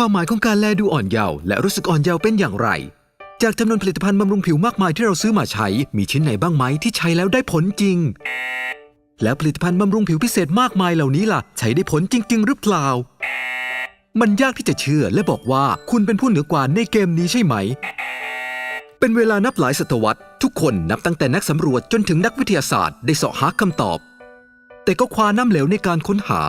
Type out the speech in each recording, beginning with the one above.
ความหมายของการแลดูอ่อนเยาว์และรู้สึกอ่อนเยาว์เป็นอย่างไร จากจำนวนผลิตภัณฑ์บำรุงผิวมากมายที่เราซื้อมาใช้ มีชิ้นไหนบ้างไหมที่ใช้แล้วได้ผลจริง แล้วผลิตภัณฑ์บำรุงผิวพิเศษมากมายเหล่านี้ล่ะ ใช้ได้ผลจริง ๆ หรือเปล่า มันยากที่จะเชื่อและบอกว่าคุณเป็นผู้เหนือกว่าในเกมนี้ใช่ไหม เป็นเวลานับหลายศตวรรษทุกคนนับตั้งแต่นักสำรวจจนถึงนักวิทยาศาสตร์ได้เสาะหาคำตอบ แต่ก็คว้าน้ำเหลวในการค้นหา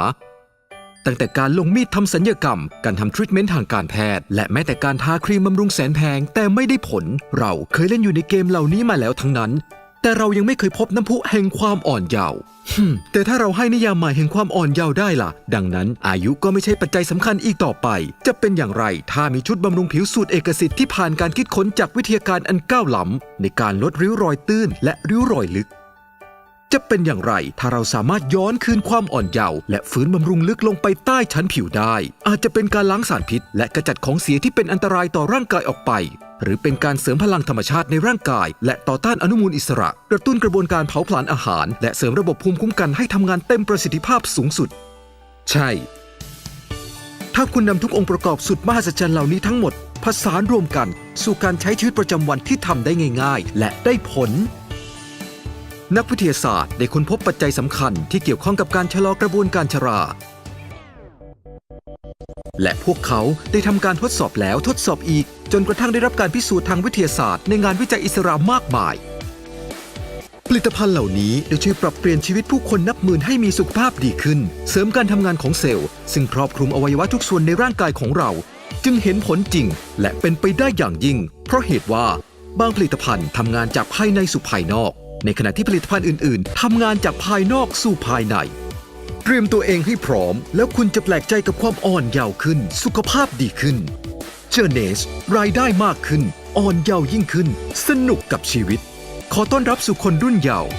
ตั้งแต่การลงมีดทำสัญญกรรม การทำทรีทเมนต์ทางการแพทย์ และแม้แต่การทาครีมบำรุงแสนแพง แต่ไม่ได้ผล เราเคยเล่นอยู่ในเกมเหล่านี้มาแล้วทั้งนั้น แต่เรายังไม่เคยพบน้ำพุแห่งความอ่อนเยาว์ฮึมแต่ถ้าเราให้นิยามใหม่แห่งความอ่อนเยาว์ได้ล่ะ ดังนั้น อายุก็ไม่ใช่ปัจจัยสำคัญอีกต่อไป จะเป็นอย่างไร ถ้ามีชุดบำรุงผิวสูตรเอกสิทธิ์ที่ผ่านการคิดค้นจากวิทยาการอันก้าวล้ำในการลดริ้วรอยตื้นและริ้วรอยลึก จะเป็นอย่างไร ถ้าเราสามารถย้อนคืนความอ่อนเยาว์และฟื้นบำรุงลึกลงไปใต้ชั้นผิวได้ อาจจะเป็นการล้างสารพิษ และกระจัดของเสียที่เป็นอันตรายต่อร่างกายออกไป หรือเป็นการเสริมพลังธรรมชาติในร่างกาย และต่อต้านอนุมูลอิสระ กระตุ้นกระบวนการเผาผลาญอาหาร และเสริมระบบภูมิคุ้มกันให้ทำงานเต็มประสิทธิภาพสูงสุด ใช่ ถ้าคุณนำทุกองค์ประกอบสุดมหัศจรรย์เหล่านี้ทั้งหมดผสานรวมกัน สู่การใช้ชีวิตประจำวันที่ทำได้ง่าย ๆ และได้ผล นักวิทยาศาสตร์ได้ค้นพบปัจจัยสำคัญที่เกี่ยวข้องกับการชะลอกระบวนการชรา และพวกเขาได้ทำการทดสอบแล้วทดสอบอีก จนกระทั่งได้รับการพิสูจน์ทางวิทยาศาสตร์ในงานวิจัยอิสระมากมาย ผลิตภัณฑ์เหล่านี้ได้ช่วยปรับเปลี่ยนชีวิตผู้คนนับหมื่นให้มีสุขภาพดีขึ้น เสริมการทำงานของเซลล์ ซึ่งครอบคลุมอวัยวะทุกส่วนในร่างกายของเรา จึงเห็นผลจริง และเป็นไปได้อย่างยิ่ง เพราะเหตุว่าบางผลิตภัณฑ์ทำงานจากภายในสู่ภายนอก ในขณะที่ผลิตภัณฑ์อื่น ๆทำงานจากภายนอกสู่ภายใน เตรียมตัวเองให้พร้อม แล้วคุณจะแปลกใจกับความอ่อนเยาว์ขึ้น สุขภาพดีขึ้นเจอเนส รายได้มากขึ้น อ่อนเยาว์ยิ่งขึ้น สนุกกับชีวิต ขอต้อนรับสู่คนรุ่นเยาว์